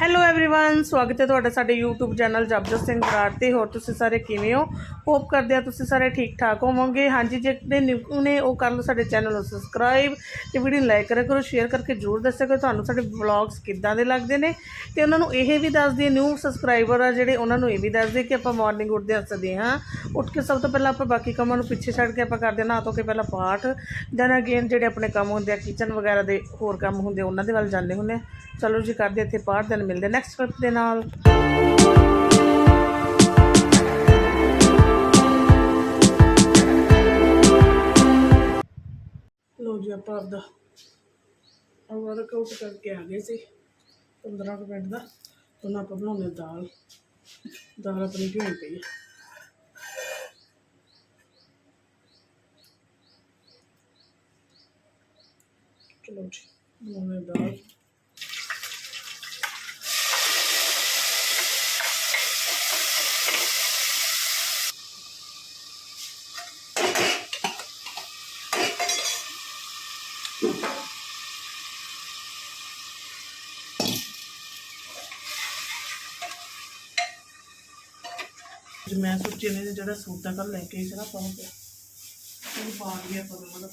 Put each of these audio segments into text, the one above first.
Hello everyone ਸਵਾਗਤ ਹੈ ਤੁਹਾਡਾ ਸਾਡੇ YouTube ਚੈਨਲ ਜਪਜੋਤ ਸਿੰਘ ਬਰਾੜ ਤੇ ਹੋਰ ਤੁਸੀਂ ਸਾਰੇ ਕਿਵੇਂ ਹੋ ਹੋਪ ਕਰਦੇ ਆ ਤੁਸੀਂ ਸਾਰੇ ਠੀਕ ਠਾਕ ਹੋਵੋਗੇ ਹਾਂਜੀ ਜਿਹੜੇ ਨਿਊ ਨੇ ਉਹ ਕਰ ਲਓ ਸਾਡੇ ਚੈਨਲ ਨੂੰ ਸਬਸਕ੍ਰਾਈਬ ਤੇ ਵੀਡੀਓ ਨੂੰ ਲਾਈਕ ਕਰਿਆ ਕਰੋ ਸ਼ੇਅਰ ਕਰਕੇ ਜਰੂਰ ਦੱਸਿਆ ਕਰੋ ਤੁਹਾਨੂੰ ਸਾਡੇ ਵਲੌਗਸ ਕਿੱਦਾਂ ਦੇ ਲੱਗਦੇ ਨੇ ਤੇ ਉਹਨਾਂ ਨੂੰ ਇਹ ਵੀ ਦੱਸ ਦਈਏ ਨਿਊ ਸਬਸਕ੍ਰਾਈਬਰ ਆ ਜਿਹੜੇ ਉਹਨਾਂ ਨੂੰ ਇਹ ਵੀ ਦੱਸ ਦਈਏ ਕਿ ਆਪਾਂ ਮਾਰਨਿੰਗ ਉੱਠਦੇ ਹੱਸਦੇ ਹਾਂ ਉੱਠ ਕੇ ਸਭ ਤੋਂ ਪਹਿਲਾਂ ਆਪਾਂ ਬਾਕੀ ਕੰਮਾਂ ਨੂੰ ਪਿੱਛੇ ਛੱਡ ਕੇ ਆਪਾਂ ਕਰਦੇ ਹਾਂ ਨਹਾ ਧੋ ਕੇ ਪਹਿਲਾਂ ਪਾਠ ਦੈਨ ਅਗੇਨ ਜਿਹੜੇ ਆਪਣੇ ਕੰਮ ਹੁੰਦੇ ਆ ਕਿਚਨ ਵਗੈਰਾ ਦੇ ਹੋਰ ਕੰਮ ਹੁੰਦੇ ਉਹਨਾਂ ਦੇ ਵੱਲ ਜਾਂਦੇ ਹੁੰਦੇ ਆ ਚਲੋ ਜੀ ਕਰਦੇ ਇੱਥੇ ਪਾਠ ਦਿਨ ਮਿਲਦੇ ਨੈਕਸਟ ਕਲਿੱਪ ਦੇ ਨਾਲ। ਲੋ ਜੀ, ਆਪਾਂ ਆਪਦਾ ਆਵਾਜ਼ ਕਰਕੇ ਆ ਗਏ ਸੀ 15 ਕੁ ਮਿੰਟ ਦਾ, ਹੁਣ ਆਪਾਂ ਬਣਾਉਂਦੇ ਦਾਲ। ਦਾਲ ਆਪਣੀ ਭਿਉਂ ਪਈ ਹੈ ਚਲੋ ਜੀ, ਬਣਾਉਂਦੇ ਦਾਲ। ਅੱਜ ਮੈਂ ਸੋਚਿਆ ਨੇ ਜਿਹੜਾ ਸੂਟ ਦਾ ਕੱਲ ਲੈ ਕੇ ਸੀ ਨਾ ਪਾਉਂ ਪਿਆ ਉਹ ਪਾ ਗਿਆ ਪਰ ਮਤਲਬ।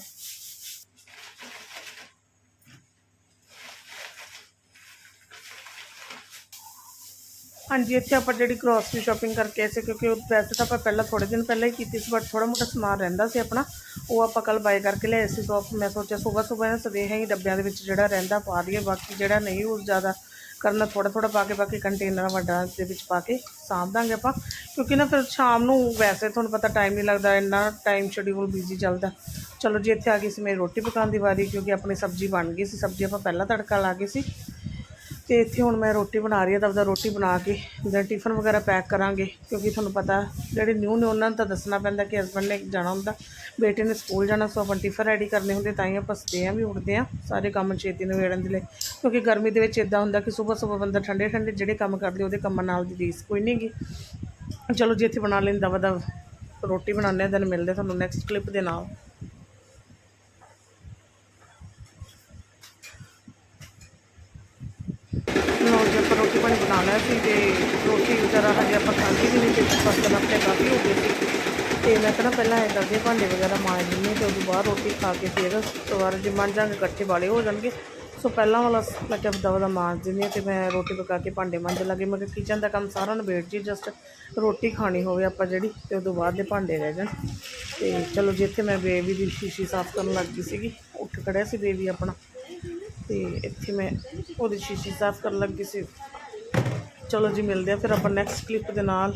ਹਾਂਜੀ, ਇੱਥੇ ਆਪਾਂ ਜਿਹੜੀ ਗਰੋਸਰੀ ਸ਼ਾਪਿੰਗ ਕਰਕੇ ਆਏ ਸੀ, ਕਿਉਂਕਿ ਉਹ ਵੈਸੇ ਤਾਂ ਆਪਾਂ ਪਹਿਲਾਂ ਥੋੜੇ ਦਿਨ ਪਹਿਲਾਂ ਹੀ ਕੀਤੀ ਸੀ ਬਟ ਥੋੜਾ ਮੋਟਾ ਸਮਾਨ ਰਹਿੰਦਾ ਸੀ ਆਪਣਾ। ਉਹ ਆਪਾਂ ਕੱਲ ਬਾਏ ਕਰਕੇ ਲਿਆਏ ਸੀ ਸੋ ਮੈਂ ਸੋਚਿਆ ਸਵੇਰ ਸਵੇਰ ਸਵੇਰ ਹੀ ਡੱਬਿਆਂ ਦੇ ਵਿੱਚ ਜਿਹੜਾ ਰਹਿੰਦਾ, ਪਾ ਦਈਏ, ਬਾਕੀ ਜਿਹੜਾ ਨਹੀਂ, ਉਹ ਜ਼ਿਆਦਾ ਕਰਨਾ ਥੋੜਾ ਥੋੜਾ ਪਾ ਕੇ ਪਾ ਕੇ ਕੰਟੇਨਰ ਵੱਡਾ ਦੇ ਵਿੱਚ ਪਾ ਕੇ ਸਾਂਭ ਦਾਂਗੇ ਆਪਾਂ। ਕਿਉਂਕਿ ਨਾ ਫਿਰ ਸ਼ਾਮ ਨੂੰ ਵੈਸੇ ਤੁਹਾਨੂੰ ਪਤਾ ਟਾਈਮ ਨਹੀਂ ਲੱਗਦਾ, ਇੰਨਾ ਟਾਈਮ ਸ਼ਡਿਊਲ ਬਿਜ਼ੀ ਚੱਲਦਾ। ਚਲੋ ਜੀ, ਇੱਥੇ ਆ ਗਈ ਸੀ ਮੇਰੀ ਰੋਟੀ ਪਕਾਉਣ ਦੀ ਵਾਰੀ, ਕਿਉਂਕਿ ਆਪਣੀ ਸਬਜ਼ੀ ਬਣ ਗਈ ਸੀ। ਸਬਜ਼ੀ ਆਪਾਂ ਪਹਿਲਾਂ ਤੜਕਾ ਲਾ ਗਏ ਸੀ। ਤੇ ਇੱਥੇ ਹੁਣ ਮੈਂ ਰੋਟੀ ਬਣਾ ਰਹੀ ਹਾਂ, ਤਾਂ ਉਹਦਾ ਰੋਟੀ ਬਣਾ ਕੇ ਜਾਂ ਟਿਫਨ ਵਗੈਰਾ ਪੈਕ ਕਰਾਂਗੇ, ਕਿਉਂਕਿ ਤੁਹਾਨੂੰ ਪਤਾ ਜਿਹੜੇ ਨਿਊ ਨੇ ਉਹਨਾਂ ਨੂੰ ਤਾਂ ਦੱਸਣਾ ਪੈਂਦਾ ਕਿ ਹਸਬੰਡ ਨੇ ਜਾਣਾ ਹੁੰਦਾ, ਬੇਟੇ ਨੇ ਸਕੂਲ ਜਾਣਾ, ਸੋ ਆਪਾਂ ਟਿਫਨ ਰੈਡੀ ਕਰਨੇ ਹੁੰਦੇ ਤਾਂ ਹੀ ਆਪਾਂ ਸਦੇ ਆ ਵੀ ਉੱਠਦੇ ਆ ਸਾਰੇ ਕੰਮ ਛੇਤੀ ਨਿਬੇੜਨ ਦੇ ਲਈ, ਕਿਉਂਕਿ ਗਰਮੀ ਦੇ ਵਿੱਚ ਇਦਾਂ ਹੁੰਦਾ ਕਿ ਸਵੇਰ ਸਵੇਰ ਬੰਦਾ ਠੰਡੇ ਠੰਡੇ ਜਿਹੜੇ ਕੰਮ ਕਰਦੇ, ਉਹਦੇ ਕੰਮਾਂ ਨਾਲ ਦੀ ਰੀਸ ਕੋਈ ਨਹੀਂ ਗੀ। ਚਲੋ ਜੇ, ਇੱਥੇ ਬਣਾ ਲੈਂਦਾ ਵਦਾ ਰੋਟੀ ਬਣਾਉਂਦੇ ਆ ਦਿਨ ਮਿਲਦੇ ਤੁਹਾਨੂੰ ਨੈਕਸਟ ਕਲਿੱਪ ਦੇ ਨਾਲ ਲੋ ਜੀ ਆਪਾਂ ਰੋਟੀ ਪਾਣੀ ਸੀ ਤੇ ਰੋਟੀ ਵਗੈਰਾ ਹਜੇ ਆਪਾਂ ਖਾਂਦੀ ਵੀ ਨਹੀਂ ਤੇ ਬਰਤਨ ਆਪਣੇ ਕਾਫੀ ਹੋ ਗਏ ਸੀ। ਤੇ ਮੈਂ ਕਹਿੰਦਾ ਪਹਿਲਾਂ ਇਹ ਕਰਦੇ ਭਾਂਡੇ ਵਗੈਰਾ ਮਾਂਜ ਲੈਂਦੇ ਤੇ ਉਦੋਂ ਬਾਅਦ ਰੋਟੀ ਖਾ ਕੇ ਫਿਰ ਸਵਾਰ ਜੇ ਮਾਂਜ ਇਕੱਠੇ ਵਾਲੇ ਹੋ ਜਾਣਗੇ। ਸੋ ਪਹਿਲਾਂ ਵਾਲਾ ਮੈਂ ਕਿਹਾ ਦਵਾ ਦਾ ਮਾਂਜ ਦਿੰਦੀ ਹਾਂ ਤੇ ਮੈਂ ਰੋਟੀ ਪਕਾ ਕੇ ਭਾਂਡੇ ਮਾਂਜਣ ਲੱਗੇ। ਮੈਂ ਕਿਹਾ ਕਿਚਨ ਦਾ ਕੰਮ ਸਾਰਾ ਨਿਬੇੜ ਜੀ ਜਸਟ ਰੋਟੀ ਖਾਣੀ ਹੋਵੇ ਆਪਾਂ ਜਿਹੜੀ ਤੇ ਉਦੋਂ ਬਾਅਦ ਦੇ ਭਾਂਡੇ ਰਹਿ ਜਾਣ। ਤੇ ਚਲੋ ਜਿੱਥੇ ਮੈਂ ਬੇਬੀ ਦੀ ਸ਼ੀਸ਼ੀ ਸਾਫ਼ ਕਰਨ ਲੱਗ ਗਈ ਸੀਗੀ। ਉੱਠ ਖੜਿਆ ਸੀ ਬੇਬੀ ਆਪਣਾ। ਤੇ ਇੱਥੇ ਮੈਂ ਉਹਦੀ ਸ਼ੀਸ਼ੀ ਸਾਫ਼ ਕਰਨ ਲੱਗੀ ਸੀ। ਚਲੋ ਜੀ, ਮਿਲਦੇ ਆ ਫਿਰ ਆਪਾਂ ਨੈਕਸਟ ਕਲਿੱਪ ਦੇ ਨਾਲ।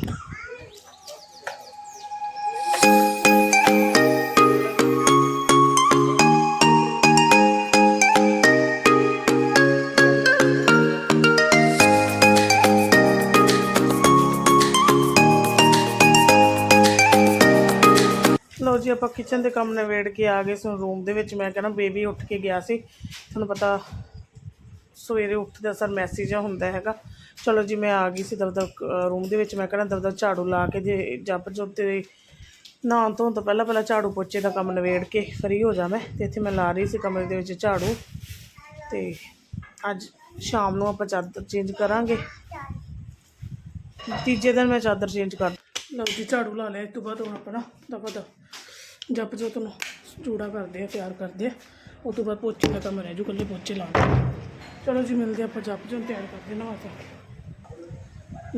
ਲਓ ਜੀ, ਆਪਾਂ ਕਿਚਨ ਦੇ ਕੰਮ ਨਿਬੇੜ ਕੇ ਆ ਗਏ ਸੋ। ਰੂਮ ਦੇ ਵਿੱਚ ਮੈਂ ਕਹਿੰਦਾ ਬੇਬੀ ਉੱਠ ਕੇ ਗਿਆ ਸੀ। ਤੁਹਾਨੂੰ ਪਤਾ ਸਵੇਰੇ ਉੱਠਦਾ ਸਰ ਮੈਸੇਜ ਹੁੰਦਾ ਹੈਗਾ। ਚਲੋ ਜੀ, ਮੈਂ ਆ ਗਈ ਸੀ ਦਬਦਬ ਰੂਮ ਦੇ ਵਿੱਚ। ਮੈਂ ਕਹਿੰਦਾ ਦਬਦਬ ਝਾੜੂ ਲਾ ਕੇ ਜੇ ਜੱਪ ਜੋ ਤੇ ਨਹਾਉਣ ਤੋਂ ਤੋਂ ਪਹਿਲਾਂ ਪਹਿਲਾਂ ਝਾੜੂ ਪੋਚੇ ਦਾ ਕੰਮ ਨਵੇੜ ਕੇ ਫਰੀ ਹੋ ਜਾ ਮੈਂ। ਤੇ ਇੱਥੇ ਮੈਂ ਲਾ ਰਹੀ ਸੀ ਕਮਰੇ ਦੇ ਵਿੱਚ ਝਾੜੂ। ਤੇ ਅੱਜ ਸ਼ਾਮ ਨੂੰ ਆਪਾਂ ਚਾਦਰ ਚੇਂਜ ਕਰਾਂਗੇ। ਤੀਜੇ ਦਿਨ ਮੈਂ ਚਾਦਰ ਚੇਂਜ ਕਰ ਲਓ ਜੀ, ਝਾੜੂ ਲਾ ਲਿਆ। ਇਸ ਤੋਂ ਬਾਅਦ ਹੁਣ ਆਪਣਾ ਦਫਾ ਦਾ ਜਪ ਜੋ ਤੁਹਾਨੂੰ ਚੂੜਾ ਕਰਦੇ ਆ, ਤਿਆਰ ਕਰਦੇ ਆ। ਉਸ ਤੋਂ ਬਾਅਦ ਪੋਚੇ ਦਾ ਕੰਮ ਰਹਿ ਜੂ ਕੱਲੇ ਪੋਚੇ ਲਾ ਚਲੋ ਜੀ, ਮਿਲਦੇ ਆਪਾਂ, ਜਪ ਜੋ ਤਿਆਰ ਕਰਦੇ ਨਾ ਵਾਸਤੇ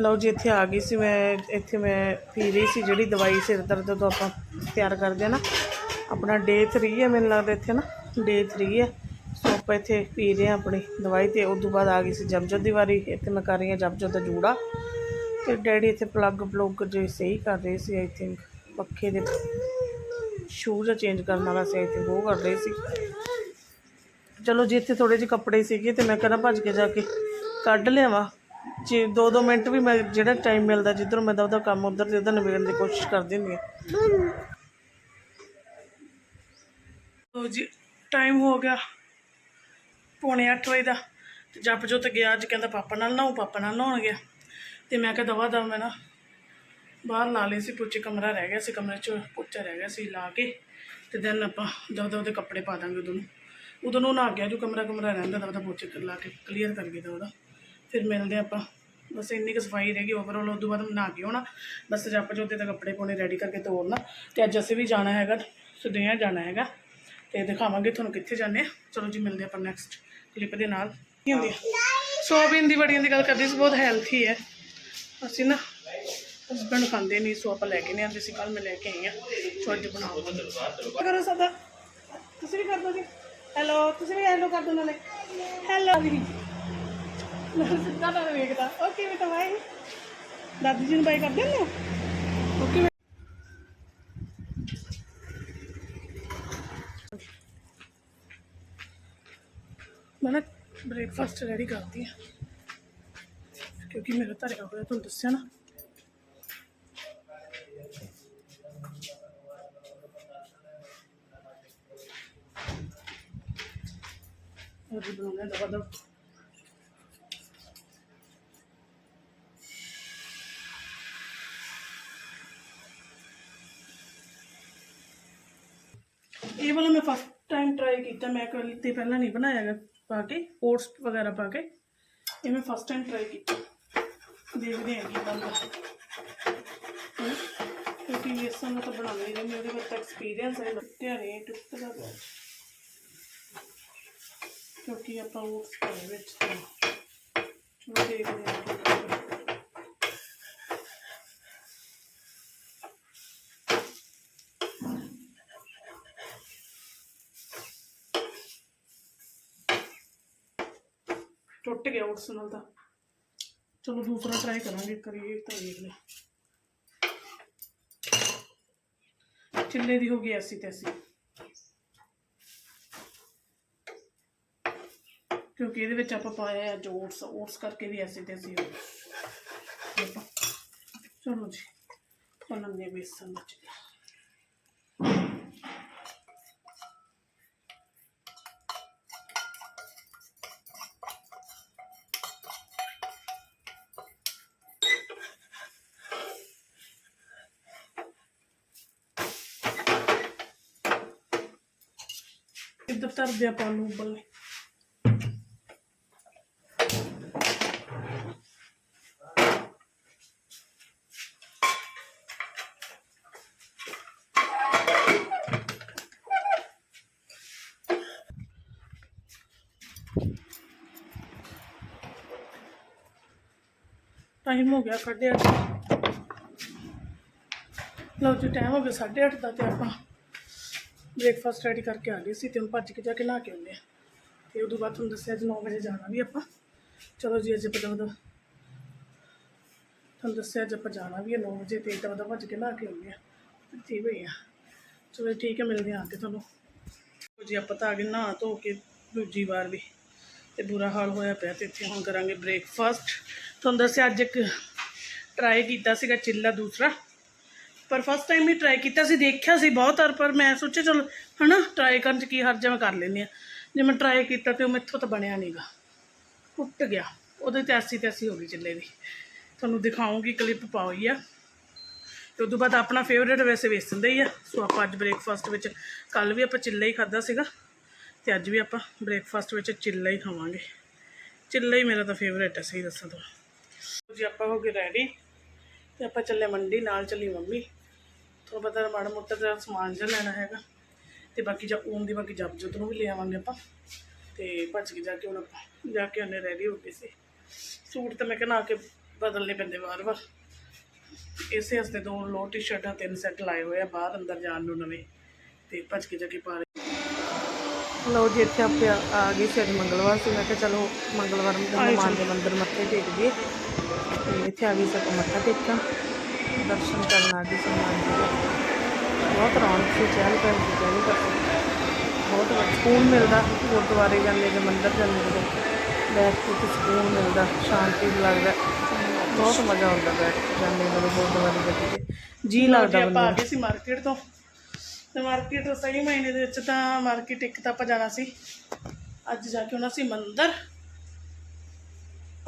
ਲਓ ਜੀ, ਇੱਥੇ ਆ ਗਈ ਸੀ ਮੈਂ, ਇੱਥੇ ਮੈਂ ਪੀ ਰਹੀ ਸੀ ਜਿਹੜੀ ਦਵਾਈ ਸਿਰ ਦਰਦ ਤੋਂ ਆਪਾਂ ਤਿਆਰ ਕਰਦੇ ਆ ਨਾ। ਆਪਣਾ ਡੇ 3 ਹੈ, ਮੈਨੂੰ ਲੱਗਦਾ ਇੱਥੇ ਨਾ। ਡੇ 3 ਹੈ। ਸੋ ਆਪਾਂ ਇੱਥੇ ਪੀ ਰਹੇ ਹਾਂ ਆਪਣੀ ਦਵਾਈ ਤੇ ਉਸ ਤੋਂ ਬਾਅਦ ਆ ਗਈ ਸੀ ਜਪਜੋ ਦੀ ਵਾਰੀ। ਇੱਥੇ ਮੈਂ ਕਰ ਰਹੀ ਹਾਂ ਜਪਜੋ ਦਾ ਜੂੜਾ। ਤੇ ਡੈਡੀ ਇੱਥੇ ਪਲੱਗ ਪਲੁੱਗ ਜੇ ਸਹੀ ਕਰ ਰਹੇ ਸੀ ਆਈ ਥਿੰਕ ਪੱਖੇ ਦੇ ਸ਼ੂਜ਼ ਚੇਂਜ ਕਰਨ ਵਾਲਾ ਸੀ ਆਈ ਥਿੰਕ ਉਹ ਕਰ ਰਹੇ ਸੀ। ਚਲੋ ਜੀ, ਇੱਥੇ ਥੋੜੇ ਜਿਹੇ ਕੱਪੜੇ ਸੀਗੇ ਤੇ ਮੈਂ ਕਹਿੰਦਾ ਭੱਜ ਕੇ ਜਾ ਕੇ ਕੱਢ ਲਿਆਵਾਂ। ਜੇ ਦੋ ਦੋ ਮਿੰਟ ਵੀ ਮੈਂ ਜਿਹੜਾ ਟਾਈਮ ਮਿਲਦਾ ਜਿੱਧਰੋਂ ਮੈਂ ਦਾ ਉਹਦਾ ਕੰਮ ਉਧਰ ਤੇ ਉਧਰ ਨਿਬੇੜਨ ਦੀ ਕੋਸ਼ਿਸ਼ ਕਰਦੀ ਹੁੰਦੀ ਹਾਂ। ਲੋ ਜੀ ਟਾਈਮ ਹੋ ਗਿਆ ਪੌਣੇ 8 ਵਜੇ ਦਾ। ਤੇ ਜੱਪ ਜੋਤ ਗਿਆ, ਅੱਜ ਕਹਿੰਦਾ ਪਾਪਾ ਨਾਲ ਨਹਾਉ ਪਾਪਾ ਨਾਲ ਨਹਾਉਣ ਗਿਆ। ਤੇ ਮੈਂ ਕਿਹਾ ਦਵਾ ਦਵਾ ਮੈਂ ਨਾ ਬਾਹਰ ਲਾ ਲਈ ਸੀ, ਪੁੱਛੇ ਕਮਰਾ ਰਹਿ ਗਿਆ ਸੀ, ਕਮਰੇ 'ਚ ਪੋਚਾ ਰਹਿ ਗਿਆ ਸੀ ਲਾ ਕੇ। ਤੇ ਦੈਨ ਆਪਾਂ ਦਵਾ ਦਵਾ ਉਹਦੇ ਕੱਪੜੇ ਪਾ ਦਾਂਗੇ ਉਦੋਂ ਨੂੰ ਉਦੋਂ ਨਹਾ ਗਿਆ ਜੋ ਕਮਰਾ ਕਮਰਾ ਰਹਿੰਦਾ ਤਾਂ ਉਹਦਾ ਪੋਚੇ ਕਰ ਲਾ ਕੇ ਕਲੀਅਰ ਕਰ ਗਿਆ ਉਹਦਾ। ਫਿਰ ਮਿਲਦੇ ਆਪਾਂ। ਬਸ ਇੰਨੀ ਕੁ ਸਫ਼ਾਈ ਰਹਿ ਗਈ ਓਵਰਆਲ ਉਦੋਂ ਬਾਅਦ ਨਹਾ ਕੇ ਆਉਣਾ। ਬਸ ਜੱਪ ਜੋਤੇ ਦੇ ਕੱਪੜੇ ਪਾਉਣੇ ਰੈਡੀ ਕਰਕੇ ਤੋਰਨਾ ਤੇ ਅੱਜ ਅਸੀਂ ਵੀ ਜਾਣਾ ਹੈਗਾ ਸੁਦਿਆ ਜਾਣਾ ਹੈਗਾ। ਤੇ ਦਿਖਾਵਾਂਗੇ ਤੁਹਾਨੂੰ ਕਿੱਥੇ ਜਾਂਦੇ ਆ। ਚਲੋ ਜੀ, ਮਿਲਦੇ ਆਪਾਂ ਨੈਕਸਟ ਕਲਿੱਪ ਦੇ ਨਾਲ। ਕੀ ਹੁੰਦੀ ਸੋਇਆਬੀਨ ਦੀ ਬੜੀਆਂ ਦੀ ਗੱਲ ਕਰਦੀ ਸੀ, ਬਹੁਤ ਹੈਲਥੀ ਹੈ। ਅਸੀਂ ਨਾ ਹਸਬੈਂਡ ਖਾਂਦੇ ਨਹੀਂ, ਸੋ ਆਪਾਂ ਲੈ ਕੇ ਨਹੀਂ ਆਉਂਦੇ। ਸੀ ਕੱਲ ਮੈਂ ਲੈ ਕੇ ਆਈ ਆ ਛੋਟੇ ਅੱਜ ਬਣਾਉਂਗਾ ਕਰੋ ਸਦਾ? ਤੁਸੀਂ ਵੀ ਕਰ ਦੋ ਜੀ। ਹੈਲੋ ਤੁਸੀਂ ਵੀ ਹੈਲੋ ਕਰ ਦੋ ਨਾਲੇ। ਹੈਲੋ ਵੀ ਸਿੱਧਾ ਨਾ ਵੇਖਦਾ। ਓਕੇ ਬੇਟਾ ਬਾਈ ਦਾਦੀ ਜੀ ਨੂੰ ਬਾਈ ਕਰਦੇ ਨੇ ਓਕੇ ਮੈਂ ਨਾ ਬ੍ਰੇਕਫਾਸਟ ਰੈਡੀ ਕਰਦੀ ਆ ਕਿਉਂਕਿ ਮੇਰਾ ਧਰਿਆ ਹੋਇਆ, ਤੁਹਾਨੂੰ ਦੱਸਿਆ ਨਾ। ਉਹ ਵੀ ਬਣਾਉਣਾ ਦਬਾ ਇਹ ਵਾਲਾ ਮੈਂ ਫਸਟ ਟਾਈਮ ਟਰਾਈ ਕੀਤਾ, ਮੈਂ ਕਦੇ ਤੇ ਪਹਿਲਾਂ ਨਹੀਂ ਬਣਾਇਆ ਹੈਗਾ ਪਾ ਕੇ ਓਟਸ ਵਗੈਰਾ ਪਾ ਕੇ। ਇਹ ਮੈਂ ਫਸਟ ਟਾਈਮ ਟਰਾਈ ਕੀਤਾ। ਦੇਖਦੇ ਹਾਂ ਕੀ ਬਣਦਾ। ਕਿਉਂਕਿ ਵੇਸਣ ਨੂੰ ਤਾਂ ਬਣਾਉਂਦੇ ਨਹੀਂ ਮੇਰੇ ਕੋਲ ਤਾਂ ਐਕਸਪੀਰੀਅੰਸ ਹੈ ਟੁੱਟਿਆ ਨਹੀਂ ਟੁੱਟਦਾ ਬਹੁਤ ਕਿਉਂਕਿ ਆਪਾਂ ਓਟਸ ਪਾਏ ਵਿੱਚ ਤਾਂ ਚਲੋ ਦੇਖਦੇ ਹਾਂ ਕੀ ਬਣਦਾ। ਟੁੱਟ ਗਿਆ ਉਸ ਨਾਲ ਤਾਂ ਚਲੋ ਦੂਸਰਾ ਟਰਾਈ ਕਰਾਂਗੇ ਕਰੀਏ ਤਾਂ ਦੇਖ ਲੈ ਚਿੱਲੇ ਦੀ ਹੋ ਗਈ ਐਸੀ ਤੈਸੀ ਕਿਉਂਕਿ ਇਹਦੇ ਵਿੱਚ ਆਪਾਂ ਪਾਇਆ ਹੈ ਓਟਸ ਓਟਸ ਕਰਕੇ ਵੀ ਐਸੀ ਤੈਸੀ ਹੋ ਗਈ ਆਪਾਂ- ਚਲੋ ਜੀ ਉਹਨਾਂ ਨੇ ਬੇਸਨ ਦਾ ਚਿੱਲਾ ਇੱਧਰ ਧਰਦੇ ਆਪਾਂ ਨੂੰ ਟਾਈਮ ਹੋ ਗਿਆ ਸਾਢੇ ਅੱਠ ਲਓ ਜੀ, ਟਾਈਮ ਹੋ ਗਿਆ ਸਾਢੇ ਅੱਠ ਦਾ ਤੇ ਆਪਾਂ ਬ੍ਰੇਕਫਾਸਟ ਰੈਡੀ ਕਰਕੇ ਆ ਗਏ ਸੀ ਤੇ ਹੁਣ ਭੱਜ ਕੇ ਜਾ ਕੇ ਨਹਾ ਕੇ ਆਉਂਦੇ ਆ ਤੇ ਉਦੋਂ ਬਾਅਦ ਤੁਹਾਨੂੰ ਦੱਸਿਆ ਅੱਜ 9 ਵਜੇ ਜਾਣਾ ਵੀ ਆਪਾਂ। ਚਲੋ ਜੀ, ਅੱਜ ਪਤਾ ਪਤਾ ਤੁਹਾਨੂੰ ਦੱਸਿਆ ਅੱਜ ਆਪਾਂ ਜਾਣਾ ਵੀ ਹੈ 9 ਵਜੇ ਤੇ ਤਾਂ ਪਤਾ ਭੱਜ ਕੇ ਨਹਾ ਕੇ ਆਉਂਦੇ ਆ ਠੀਕ ਹੋਈ ਆ ਚਲੋ ਠੀਕ ਹੈ, ਮਿਲਦੇ ਆ ਆ ਕੇ ਤੁਹਾਨੂੰ ਜੀ, ਆਪਾਂ ਤਾਂ ਆ ਗਏ ਨਹਾ ਧੋ ਕੇ ਦੂਜੀ ਵਾਰ ਵੀ। ਤੇ ਬੁਰਾ ਹਾਲ ਹੋਇਆ ਪਿਆ ਤੇ ਇੱਥੇ ਹੁਣ ਕਰਾਂਗੇ ਬ੍ਰੇਕਫਾਸਟ ਤੁਹਾਨੂੰ ਦੱਸਿਆ ਅੱਜ ਇੱਕ ਟਰਾਈ ਕੀਤਾ ਸੀਗਾ ਚਿੱਲਾ ਦੂਸਰਾ। ਪਰ ਫਸਟ ਟਾਈਮ ਹੀ ਟਰਾਈ ਕੀਤਾ ਸੀ ਦੇਖਿਆ ਸੀ ਬਹੁਤ ਵਾਰ ਪਰ ਮੈਂ ਸੋਚਿਆ ਚਲ ਹਨਾ ਟਰਾਈ ਕਰਨ ਚ ਕੀ ਹਰਜ ਹੈ, ਮੈਂ ਕਰ ਲੈਂਦੀ ਆ ਜੇ ਮੈਂ ਟਰਾਈ ਕੀਤਾ ਤੇ ਉਹ ਮੈਥੋਂ ਤਾਂ ਬਣਿਆ ਨਹੀਂਗਾ ਟੁੱਟ ਗਿਆ। ਉਹਦੇ ਤੇ ਐਸੀ ਤੈਸੀ ਹੋ ਗਈ ਚਿੱਲੇ ਦੀ। ਤੁਹਾਨੂੰ ਦਿਖਾਉਂਗੀ ਕਲਿੱਪ ਪਾਉਈ ਆ। ਤੇ ਉਦੋਂ ਬਾਅਦ ਆਪਣਾ ਫੇਵਰੇਟ ਵੈਸੇ ਵੇਸਣ ਦਾ ਹੀ ਆ। ਸੋ ਆਪਾਂ ਅੱਜ ਬ੍ਰੇਕਫਾਸਟ ਵਿੱਚ ਕੱਲ ਵੀ ਆਪਾਂ ਚਿੱਲਾ ਹੀ ਖਾਦਾ ਸੀਗਾ। ਤੇ ਅੱਜ ਵੀ ਆਪਾਂ ਬ੍ਰੇਕਫਾਸਟ ਵਿੱਚ ਚਿੱਲਾ ਹੀ ਖਾਵਾਂਗੇ। ਚਿੱਲਾ ਹੀ ਮੇਰਾ ਤਾਂ ਫੇਵਰੇਟ ਹੈ ਸਹੀ ਦੱਸਾਂ ਤਾਂ ਜੀ ਆਪਾਂ ਹੋ ਗਏ ਰੈਡੀ ਤੇ ਆਪਾਂ ਚੱਲੇ ਮੰਡੀ ਨਾਲ ਚੱਲੀ ਮੰਮੀ। ਤੁਹਾਨੂੰ ਪਤਾ ਮਾੜਾ ਮੋਟਾ ਜਿਹਾ ਸਮਾਨ ਜਿਹਾ ਲੈਣਾ ਹੈਗਾ। ਤੇ ਬਾਕੀ ਜਾਂ ਊਨ ਦੀ ਬਾਕੀ ਜਬ ਜੁਤ ਨੂੰ ਵੀ ਲੈ ਆਵਾਂਗੇ ਆਪਾਂ। ਤੇ ਭੱਜ ਕੇ ਜਾ ਕੇ ਹੁਣ ਆਪਾਂ ਜਾ ਕੇ ਉਹਨੇ ਰੈਡੀ ਹੋ ਗਏ ਸੀ। ਸੂਟ ਤਾਂ ਮੈਂ ਕਿਹਾ ਨਾ ਕੇ ਬਦਲਨੇ ਪੈਂਦੇ ਵਾਰ-ਵਾਰ। ਇਸੇ ਹਸਤੇ ਦੋ ਲੋ ਟੀ-ਸ਼ਰਟਾਂ ਤਿੰਨ ਸੈੱਟ ਲਾਏ ਹੋਏ ਆ ਬਾਹਰ ਅੰਦਰ ਜਾਣ ਨੂੰ ਨਵੇਂ। ਤੇ ਭੱਜ ਕੇ ਜਾ ਕੇ ਪਾ ਰਹੇ। ਲਓ ਜੀ ਇੱਥੇ ਆਪੇ ਆ ਗਈ ਸੀ ਅੱਜ ਮੰਗਲਵਾਰ ਸੀ। ਮੈਂ ਕਿਹਾ ਚਲੋ ਮੰਗਲਵਾਰ ਨੂੰ ਦੇ ਮੰਦਿਰ ਮੱਥੇ ਟੇਕ ਤੇ ਇੱਥੇ ਆ ਗਈ ਸੀ ਆਪਾਂ ਮੱਥਾ ਟੇਕਣ। ਦਰਸ਼ਨ ਕਰਨ ਆ ਗਈ ਸੀ ਹਨੂੰਮਾਨ ਜੀ ਦੇ ਬਹੁਤ ਰੌਣਕ ਸੀ ਚਹਿਲ ਪਹਿਲ ਸੀ ਚਹਿਲ ਪਹਿਲ ਬਹੁਤ ਸਕੂਨ ਮਿਲਦਾ ਗੁਰਦੁਆਰੇ ਜਾਂਦੇ ਜਾਂ ਮੰਦਿਰ ਜਾਂਦੇ ਜਦੋਂ ਬੈਠ ਕੇ ਤੇ ਸਕੂਨ ਮਿਲਦਾ ਸ਼ਾਂਤੀ ਲੱਗਦਾ। ਬਹੁਤ ਮਜ਼ਾ ਆਉਂਦਾ ਬੈਠ ਕੇ ਜਾਂਦੇ ਜਦੋਂ ਗੁਰਦੁਆਰੇ ਜਾਂਦੇ ਤੇ। ਜੀ ਲੱਗਦਾ ਬੰਦੇ ਆਪਾਂ ਆ ਗਏ ਸੀ ਮਾਰਕੀਟ ਤੋਂ। ਤੇ ਮਾਰਕੀਟ ਸਹੀ ਮਹੀਨੇ ਦੇ ਵਿੱਚ ਤਾਂ ਮਾਰਕੀਟ ਇੱਕ ਤਾਂ ਆਪਾਂ ਜਾਣਾ ਸੀ। ਅੱਜ ਜਾ ਕੇ ਆਉਣਾ ਸੀ ਮੰਦਿਰ।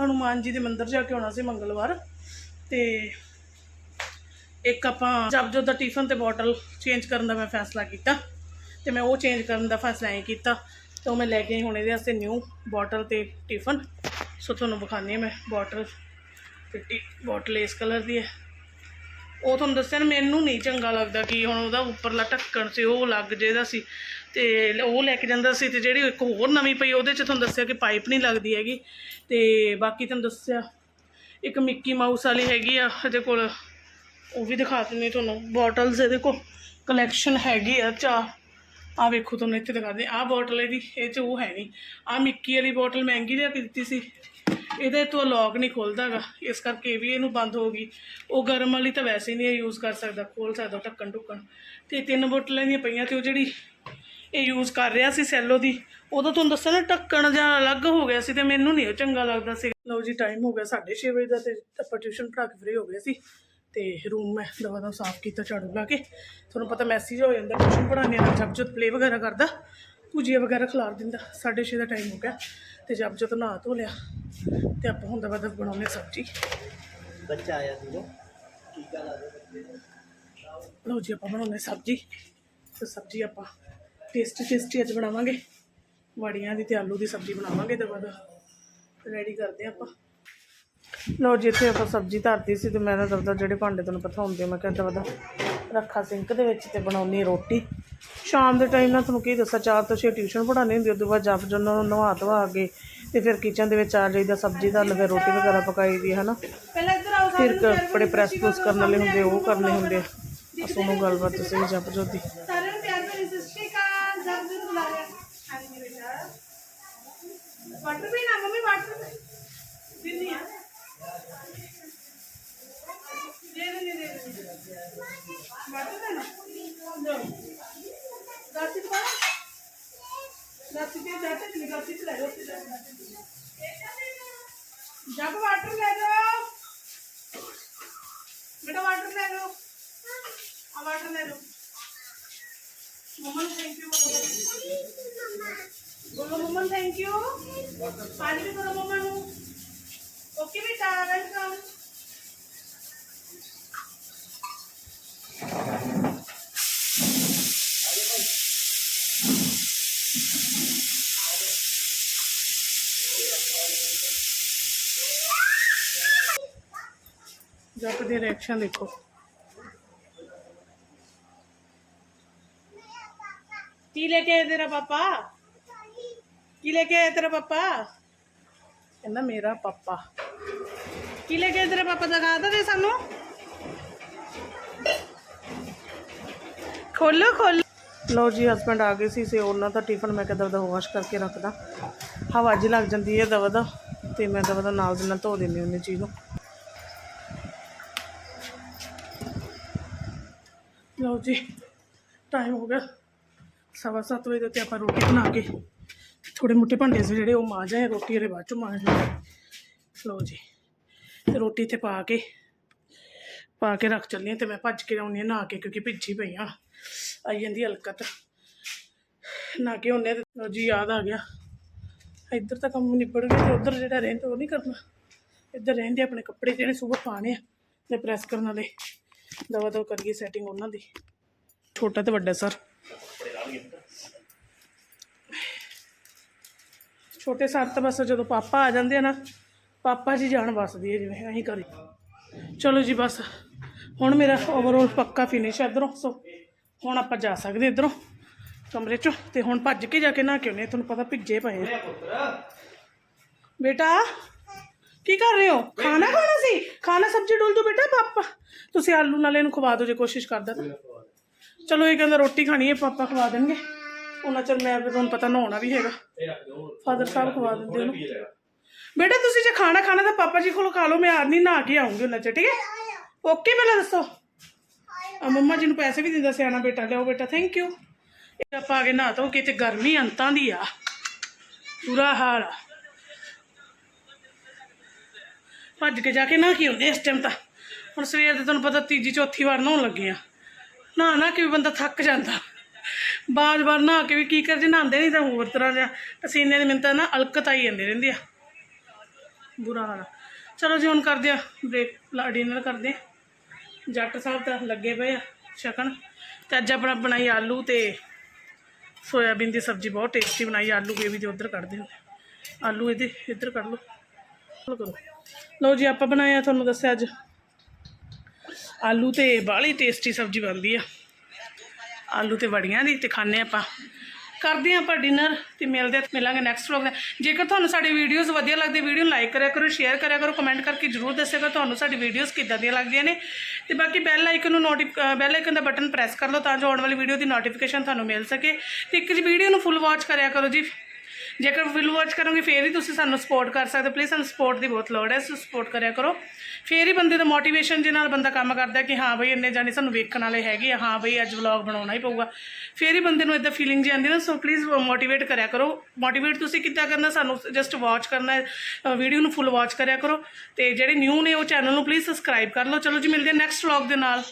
ਹਨੂਮਾਨ ਜੀ ਦੇ ਮੰਦਿਰ ਜਾ ਕੇ ਆਉਣਾ ਸੀ ਮੰਗਲਵਾਰ ਤੇ ਇੱਕ ਆਪਾਂ ਜਪਜੋ ਦਾ ਟਿਫਨ ਤੇ ਬੋਟਲ ਚੇਂਜ ਕਰਨ ਦਾ ਮੈਂ ਫੈਸਲਾ ਕੀਤਾ ਤੇ ਮੈਂ ਉਹ ਚੇਂਜ ਕਰਨ ਦਾ ਫੈਸਲਾ ਐ ਕੀਤਾ ਤੇ ਉਹ ਮੈਂ ਲੈ ਕੇ ਹੁਣ ਇਹਦੇ ਵਾਸਤੇ ਨਿਊ ਬੋਟਲ ਤੇ ਟਿਫਨ। ਸੋ ਤੁਹਾਨੂੰ ਵਿਖਾਉਂਦੀ ਹਾਂ ਮੈਂ ਬੋਟਲ। ਫਿੱਟੀ ਬੋਟਲ ਇਸ ਕਲਰ ਦੀ ਹੈ। ਉਹ ਤੁਹਾਨੂੰ ਦੱਸਿਆ ਨਾ, ਮੈਨੂੰ ਨਹੀਂ ਚੰਗਾ ਲੱਗਦਾ ਕਿ ਹੁਣ ਉਹਦਾ ਉੱਪਰਲਾ ਢੱਕਣ ਸੀ, ਉਹ ਲੱਗ ਜਿਹਦਾ ਸੀ। ਤੇ ਉਹ ਲੈ ਕੇ ਜਾਂਦਾ ਸੀ ਤੇ ਜਿਹੜੀ ਇੱਕ ਹੋਰ ਨਵੀਂ ਪਈ ਉਹਦੇ ਚ ਤੁਹਾਨੂੰ ਦੱਸਿਆ ਕਿ ਪਾਈਪ ਨਹੀਂ ਲੱਗਦੀ ਹੈਗੀ ਤੇ ਬਾਕੀ ਤੁਹਾਨੂੰ ਦੱਸਿਆ ਇੱਕ ਮਿੱਕੀ ਮਾਊਸ ਵਾਲੀ ਹੈਗੀ ਆ ਇਹਦੇ ਕੋਲ। ਉਹ ਵੀ ਦਿਖਾ ਦਿੰਦੀ ਤੁਹਾਨੂੰ। ਬੋਟਲਸ ਇਹਦੇ ਕੋਲ ਕਲੈਕਸ਼ਨ ਹੈਗੀ ਆ ਚਾ ਆ ਵੇਖੋ ਤੁਹਾਨੂੰ ਇੱਥੇ ਦਿਖਾ ਦੇ ਆਹ ਬੋਟਲ ਇਹਦੀ, ਇਹ ਚ ਉਹ ਹੈ ਨਹੀਂ। ਆ ਮਿੱਕੀ ਵਾਲੀ ਬੋਟਲ ਮਹਿੰਗੀ ਲਿਆ ਕੇ ਦਿੱਤੀ ਸੀ। ਇਹਦੇ ਤੋਂ ਲੌਕ ਨਹੀਂ ਖੁੱਲਦਾਗਾ ਇਸ ਕਰਕੇ ਵੀ ਇਹਨੂੰ ਬੰਦ ਹੋ ਗਈ। ਉਹ ਗਰਮ ਵਾਲੀ ਤਾਂ ਵੈਸੇ ਨਹੀਂ ਯੂਜ਼ ਕਰ ਸਕਦਾ। ਖੋਲ ਸਕਦਾ ਢੱਕਣ ਢੁੱਕਣ ਤੇ ਤਿੰਨ ਬੋਟਲਾਂ ਦੀਆਂ ਪਈਆਂ ਤੇ ਉਹ ਜਿਹੜੀ ਇਹ ਯੂਜ਼ ਕਰ ਰਿਹਾ ਸੀ ਸੈਲੋ ਦੀ। ਉਦੋਂ ਤੁਹਾਨੂੰ ਦੱਸਿਆ ਨਾ ਢੱਕਣ ਜਾਂ ਅਲੱਗ ਹੋ ਗਿਆ ਸੀ ਤੇ ਮੈਨੂੰ ਨਹੀਂ ਉਹ ਚੰਗਾ ਲੱਗਦਾ ਸੀ। ਲਓ ਜੀ ਟਾਈਮ ਹੋ ਗਿਆ 6:30 ਵਜੇ ਦਾ ਤੇ ਆਪਾਂ ਟਿਊਸ਼ਨ ਪੜ੍ਹਾ ਕੇ ਫ੍ਰੀ ਹੋ ਗਏ ਸੀ। ਤੇ ਰੂਮ ਮੈਂ ਦਵਾ ਦਾ ਸਾਫ਼ ਕੀਤਾ ਝਾੜੂ ਲਾ ਕੇ। ਤੁਹਾਨੂੰ ਪਤਾ ਮੈਸੇਜ ਹੋ ਜਾਂਦਾ ਟਿਊਸ਼ਨ ਪੜ੍ਹਾਉਣੇ ਨਾਲ ਜਪਜੋਤ ਪਲੇ ਵਗੈਰਾ ਕਰਦਾ ਭੁਜੀਆ ਵਗੈਰਾ ਖਿਲਾਰ ਦਿੰਦਾ। 6:30 ਦਾ ਟਾਈਮ ਹੋ ਗਿਆ ਤੇ ਜਪਜੋਤ ਨਹਾ ਧੋ ਲਿਆ। ਤੇ ਆਪਾਂ ਹੁਣ ਦਵਾ ਦਾ ਬਣਾਉਣੇ ਸਬਜ਼ੀ। ਬੱਚਾ ਆਇਆ ਸੀਗਾ ਟੀਕਾ ਲਾ ਦੇ ਬੱਚੇ ਨੂੰ ਲਓ ਜੀ ਆਪਾਂ ਬਣਾਉਣੇ ਸਬਜ਼ੀ। ਤੇ ਸਬਜ਼ੀ ਆਪਾਂ ਟੇਸਟੀ ਟੇਸਟੀ ਅੱਜ ਬਣਾਵਾਂਗੇ। ਵੜੀਆਂ ਦੀ ਤੇ ਆਲੂ ਦੀ ਸਬਜ਼ੀ ਬਣਾਵਾਂਗੇ ਦਵਾ ਦਾ ਰੈਡੀ ਕਰਦੇ ਆਪਾਂ। ਲਓ ਜੀ ਇੱਥੇ ਆਪਾਂ ਸਬਜ਼ੀ ਧਰਤੀ ਸੀ ਤੇ ਮੈਂ ਤਾਂ ਦਵਦਾ ਜਿਹੜੇ ਭਾਂਡੇ ਤੁਹਾਨੂੰ ਪਤਾ ਹੁੰਦੇ ਮੈਂ ਕਿਹਾ ਦਵਦਾ ਰੱਖਾ ਸਿੰਕ ਦੇ ਵਿੱਚ ਤੇ ਬਣਾਉਣੀ ਰੋਟੀ। ਸ਼ਾਮ ਦੇ ਟਾਈਮ ਨਾਲ ਤੁਹਾਨੂੰ ਕੀ ਦੱਸਾਂ ਚਾਰ ਤੋਂ ਛੇ ਟਿਊਸ਼ਨ ਪੜ੍ਹਾਉਣੀ ਹੁੰਦੀ ਤੋਂ ਬਾਅਦ ਜਪ ਜਨ ਨੂੰ ਨਵਾ ਧਵਾ ਕੇ ਤੇ ਫਿਰ ਕਿਚਨ ਦੇ ਵਿੱਚ ਆ ਜਾਈਦਾ ਸਬਜ਼ੀ ਧਰ ਲਵੇ ਰੋਟੀ ਵਗੈਰਾ ਪਕਾਈ ਦੀ ਹੈ ਨਾ ਫਿਰ ਕੱਪੜੇ ਪ੍ਰੈਸ ਪ੍ਰੂਸ ਕਰਨ ਵਾਲੇ ਹੁੰਦੇ ਉਹ ਕਰਨੇ ਹੁੰਦੇ ਆ। ਸੁਣੋ ਗੱਲਬਾਤ ਤੁਸੀਂ ਜਪ ਜੋਦੀ ਸਾਰਿਆਂ ਨੂੰ ਪਿਆਰ ਭਰੀ ਸਤਿ ਸ਼੍ਰੀ ਅਕਾਲ ਜਬ ਜਬ ਬੁਲਾ ਰਿਹਾ ਹਾਂਜੀ ਬੇਟਾ ਵਾਟਰ ਪੀਣਾ ਮੰਮੀ ਵਾਟਰ ਦਿੰਨੀ ਆ ਦੇ ਦੇ ਦੇ ਦੇ ਵਾਟਰ ਪੀਣਾ ਲੋ ਦਾਤੀ ਪਾ लक्ष्मी जाते नहीं गलती से ले लो जब वाटर ले लो बेटा वाटर ले लो हाँ वाटर ले लो मम्मा थैंक यू बोलो मम्मा थैंक यू पानी भी करो मम्मा ओके बेटा वेलकम ਜਪ ਦੀ ਰਿਐਕਸ਼ਨ ਦੇਖੋ। ਕੀ ਲੈ ਕੇ ਆਇਆ ਤੇਰਾ ਪਾਪਾ? ਕੀ ਲੈ ਕੇ ਆਇਆ ਤੇਰਾ ਪਾਪਾ? ਕਹਿੰਦਾ ਮੇਰਾ ਪਾਪਾ। ਕੀ ਲੈ ਕੇ ਆਇਆ ਤੇਰਾ ਪਾਪਾ? ਦਿਖਾ ਦੇ ਸਾਨੂੰ। ਖੋਲੋ ਖੋਲੋ। ਲਓ ਜੀ ਹਸਬੰਡ ਆ ਗਏ ਸੀ ਸੇ ਉਹਨਾਂ ਦਾ ਟਿਫਨ ਮੈਂ ਕਿਹਾ ਦਵਦਾ ਵਾਸ਼ ਕਰਕੇ ਰੱਖਦਾ। ਹਵਾ ਜੀ ਲੱਗ ਜਾਂਦੀ ਹੈ ਦਵਾ ਦਾ, ਤੇ ਮੈਂ ਦਵਾ ਦਾ ਨਾਲ ਦੇ ਨਾਲ ਧੋ ਦਿੰਦੀ ਹੁੰਦੀ ਚੀਜ਼ ਨੂੰ। ਲਓ ਜੀ ਟਾਈਮ ਹੋ ਗਿਆ। ਸਵਾ ਸੱਤ ਵਜੇ ਤੇ ਆਪਾਂ ਰੋਟੀ ਬਣਾ ਕੇ ਥੋੜੇ ਮੋਟੇ ਭਾਂਡੇ ਸੀ ਜਿਹੜੇ, ਉਹ ਮਾਂਜ ਆਏ, ਰੋਟੀ ਇਹਦੇ ਬਾਅਦ ਚੋਂ ਮਾਂਜ ਲਈ ਲਓ ਜੀ, ਤੇ ਰੋਟੀ ਤੇ ਪਾ ਕੇ ਪਾ ਕੇ ਰੱਖ ਚੱਲੀ ਹਾਂ ਤੇ ਮੈਂ ਭੱਜ ਕੇ ਆਉਣੀ ਨਾ ਕੇ, ਕਿਉਂਕਿ ਭਿੱਜੀ ਪਈ ਆ ਆਈ ਜਾਂਦੀ ਹਲਕਤ। ਨਾ ਕੇ ਉਹਨੇ ਲਓ ਜੀ, ਯਾਦ ਆ ਗਿਆ। ਇੱਧਰ ਤਾਂ ਕੰਮ ਨਿਬੜ ਗਿਆ ਤੇ ਉੱਧਰ ਜਿਹੜਾ ਰਹਿੰਦਾ ਉਹ ਨਹੀਂ ਕਰਨਾ। ਇੱਧਰ ਰਹਿੰਦੇ ਆਪਣੇ ਕੱਪੜੇ ਜਿਹੜੇ ਸਵੇਰ ਪਾਣੇ ਆ, ਤੇ ਪ੍ਰੈਸ ਕਰਨ ਵਾਲੇ। ਦਵਾ ਦਵਾ ਕਰੀਏ ਸੈਟਿੰਗ ਉਹਨਾਂ ਦੀ। ਛੋਟਾ ਤੇ ਵੱਡਾ ਸਰ। ਛੋਟੇ ਸਰ ਤਾਂ ਬਸ ਜਦੋਂ ਪਾਪਾ ਆ ਜਾਂਦੇ ਆ ਨਾ, ਪਾਪਾ ਜੀ ਜਾਣ ਵਸਦੀ ਹੈ ਜਿਵੇਂ ਅਸੀਂ ਕਰੀ ਚਲੋ ਜੀ ਬਸ, ਹੁਣ ਮੇਰਾ ਓਵਰਆਲ ਪੱਕਾ ਫਿਨਿਸ਼ ਹੈ ਇੱਧਰੋਂ। ਸੋ ਹੁਣ ਆਪਾਂ ਜਾ ਸਕਦੇ ਇੱਧਰੋਂ, ਕਮਰੇ ਚੋਂ। ਤੇ ਹੁਣ ਭੱਜ ਕੇ ਜਾ ਕੇ ਨਾ ਕਿਉਂ ਨੇ ਤੁਹਾਨੂੰ ਪਤਾ ਭਿੱਜੇ ਪਏ ਆ। ਬੇਟਾ ਕੀ ਕਰ ਰਹੇ ਹੋ? ਖਾਣਾ ਖਾਣਾ ਸੀ? ਖਾਣਾ ਸਬਜ਼ੀ ਡੋਲ ਦੋ ਬੇਟਾ ਪਾਪਾ। ਤੁਸੀਂ ਆਲੂ ਨਾਲ ਇਹਨੂੰ ਖਵਾ ਦਿਓ ਜੇ ਕੋਸ਼ਿਸ਼ ਕਰਦਾ ਤਾਂ। ਚਲੋ ਇਹ ਕਹਿੰਦਾ ਰੋਟੀ ਖਾਣੀ ਹੈ ਪਾਪਾ ਖਵਾ ਦੇਣਗੇ। ਉਹਨਾਂ ਚਿਰ ਮੈਂ ਫਿਰ ਤੁਹਾਨੂੰ ਪਤਾ ਨਹਾਉਣਾ ਵੀ ਹੈਗਾ। ਫਾਦਰ ਸਾਹਿਬ ਖਵਾ ਦਿੰਦੇ ਉਹਨੂੰ। ਬੇਟਾ ਤੁਸੀਂ ਜੇ ਖਾਣਾ ਖਾਣਾ ਤਾਂ ਪਾਪਾ ਜੀ ਕੋਲੋਂ ਖਾ ਲਓ ਮੈਂ ਆਦਮੀ ਨਹਾ ਕੇ ਆਉਂਗੀ ਉਹਨਾਂ ਚ ਠੀਕ ਹੈ? ਓਕੇ ਪਹਿਲਾਂ ਦੱਸੋ। ਆ ਮੰਮਾ ਜੀ ਨੂੰ ਪੈਸੇ ਵੀ ਦਿੰਦਾ ਸਿਆਣਾ ਬੇਟਾ ਲਿਆਓ ਬੇਟਾ ਥੈਂਕ ਯੂ ਇਹ ਆਪਾਂ ਆ ਕੇ ਨਹਾ ਧੋ ਕੇ ਤੇ ਗਰਮੀ ਅੰਤਾਂ ਦੀ ਆ। ਬੁਰਾ ਹਾਲ ਆ। ਭੱਜ ਕੇ ਜਾ ਕੇ ਨਾ ਕੀ ਹੁੰਦੇ ਇਸ ਟਾਈਮ ਤਾਂ। ਹੁਣ ਸਵੇਰ ਦੇ ਤੁਹਾਨੂੰ ਪਤਾ ਤੀਜੀ ਚੌਥੀ ਵਾਰ ਨਹਾਉਣ ਲੱਗੇ ਆ। ਨਾ ਨਾ ਕਿ ਵੀ ਬੰਦਾ ਥੱਕ ਜਾਂਦਾ। ਬਾਰ ਬਾਰ ਨਹਾ ਕੇ ਵੀ ਕੀ ਕਰ, ਜੇ ਨਹਾਉਂਦੇ ਨਹੀਂ ਤਾਂ ਹੋਰ ਤਰ੍ਹਾਂ ਦਾ ਪਸੀਨੇ ਦੇ ਮੈਨੂੰ ਤਾਂ ਨਾ ਅਲਕਤ ਆਈ ਜਾਂਦੀ ਰਹਿੰਦੀ ਆ। ਬੁਰਾ ਹਾਲ ਆ। ਚਲੋ ਜੀ ਹੁਣ ਕਰਦੇ ਆ ਬ੍ਰੇਕ ਡਿਨਰ ਕਰਦੇ ਆ। ਜੱਟ ਸਾਹਿਬ ਤਾਂ ਲੱਗੇ ਪਏ ਆ ਸ਼ਕਣ ਤੇ ਅੱਜ ਆਪਣਾ ਬਣਾਈ ਆਲੂ ਤੇ ਸੋਇਆਬੀਨ ਦੀ ਸਬਜ਼ੀ ਬਹੁਤ ਟੇਸਟੀ ਬਣਾਈ। ਆਲੂ ਗੇਵੀ ਦੇ ਉਧਰ ਕੱਢਦੇ ਹੁੰਦੇ ਆਲੂ ਇਹਦੇ, ਇੱਧਰ ਕੱਢ ਲਓ। ਲਓ ਜੀ, ਆਪਾਂ ਬਣਾਇਆ ਤੁਹਾਨੂੰ ਦੱਸਿਆ ਅੱਜ। ਆਲੂ ਤੇ ਬਾਹਲੀ ਟੇਸਟੀ ਸਬਜ਼ੀ ਬਣਦੀ ਆ। ਆਲੂ ਤੇ ਵੜੀਆਂ ਦੀ ਤੇ ਖਾਣੇ ਆਪਾਂ। ਕਰਦੇ ਹਾਂ ਆਪਾਂ ਡਿਨਰ ਤੇ ਮਿਲਦੇ ਹਾਂ- ਮਿਲਾਂਗੇ ਨੈਕਸਟ ਵਲੌਗ ਜੇਕਰ ਤੁਹਾਨੂੰ ਸਾਡੀ ਵੀਡੀਓਜ਼ ਵਧੀਆ ਲੱਗਦੀ ਵੀਡੀਓ ਨੂੰ ਲਾਈਕ ਕਰਿਆ ਕਰੋ ਸ਼ੇਅਰ ਕਰਿਆ ਕਰੋ ਕਮੈਂਟ ਕਰਕੇ ਜਰੂਰ ਦੱਸਿਆ ਤੁਹਾਨੂੰ ਸਾਡੀ ਵੀਡੀਓਜ਼ ਕਿੱਦਾਂ ਦੀਆਂ ਲੱਗਦੀਆਂ ਨੇ। ਤੇ ਬਾਕੀ ਬੈਲ ਆਈਕਨ ਨੂੰ ਨੋਟਿਫ ਬੈਲ ਆਈਕਨ ਦਾ ਬਟਨ ਪ੍ਰੈਸ ਕਰ ਲਓ ਤਾਂ ਜੋ ਆਉਣ ਵਾਲੀ ਵੀਡੀਓ ਦੀ ਨੋਟੀਫਿਕੇਸ਼ਨ ਤੁਹਾਨੂੰ ਮਿਲ ਸਕੇ। ਤੇ ਇੱਕ ਜੀ ਵੀਡੀਓ ਨੂੰ ਫੁੱਲ ਵਾਚ ਕਰਿਆ ਕਰੋ ਜੀ। ਜੇਕਰ ਫੁੱਲ ਵਾਚ ਕਰੋਗੇ, ਫੇਰ ਹੀ ਤੁਸੀਂ ਸਾਨੂੰ ਸਪੋਰਟ ਕਰ ਸਕਦੇ ਪਲੀਜ਼ ਸਾਨੂੰ ਸਪੋਰਟ ਦੀ ਬਹੁਤ ਲੋੜ ਹੈ ਸੋ ਸਪੋਰਟ ਕਰਿਆ ਕਰੋ। ਫੇਰ ਹੀ ਬੰਦੇ ਦਾ ਮੋਟੀਵੇਸ਼ਨ ਦੇ ਨਾਲ ਬੰਦਾ ਕੰਮ ਕਰਦਾ ਕਿ ਹਾਂ ਬਈ ਇੰਨੇ ਜਾਣੇ ਸਾਨੂੰ ਵੇਖਣ ਵਾਲੇ ਹੈਗੇ ਆ, ਹਾਂ ਬਈ ਅੱਜ ਵਲੌਗ ਬਣਾਉਣਾ ਹੀ ਪਊਗਾ। ਫੇਰ ਹੀ ਬੰਦੇ ਨੂੰ ਇਦਾਂ ਫੀਲਿੰਗ ਜੀ ਆਉਂਦੀ ਨਾ ਸੋ ਪਲੀਜ਼ ਮੋਟੀਵੇਟ ਕਰਿਆ ਕਰੋ। ਮੋਟੀਵੇਟ ਤੁਸੀਂ ਕਿੱਦਾਂ ਕਰਨਾ, ਸਾਨੂੰ ਜਸਟ ਵਾਚ ਕਰਨਾ ਵੀਡੀਓ ਨੂੰ ਫੁੱਲ ਵਾਚ ਕਰਿਆ ਕਰੋ। ਤੇ ਜਿਹੜੇ ਨਿਊ ਨੇ ਉਹ ਚੈਨਲ ਨੂੰ ਪਲੀਜ਼ ਸਬਸਕ੍ਰਾਈਬ ਕਰ ਲਓ। ਚਲੋ ਜੀ, ਮਿਲਦੇ ਹਾਂ ਨੈਕਸਟ ਵਲੌਗ ਦੇ ਨਾਲ।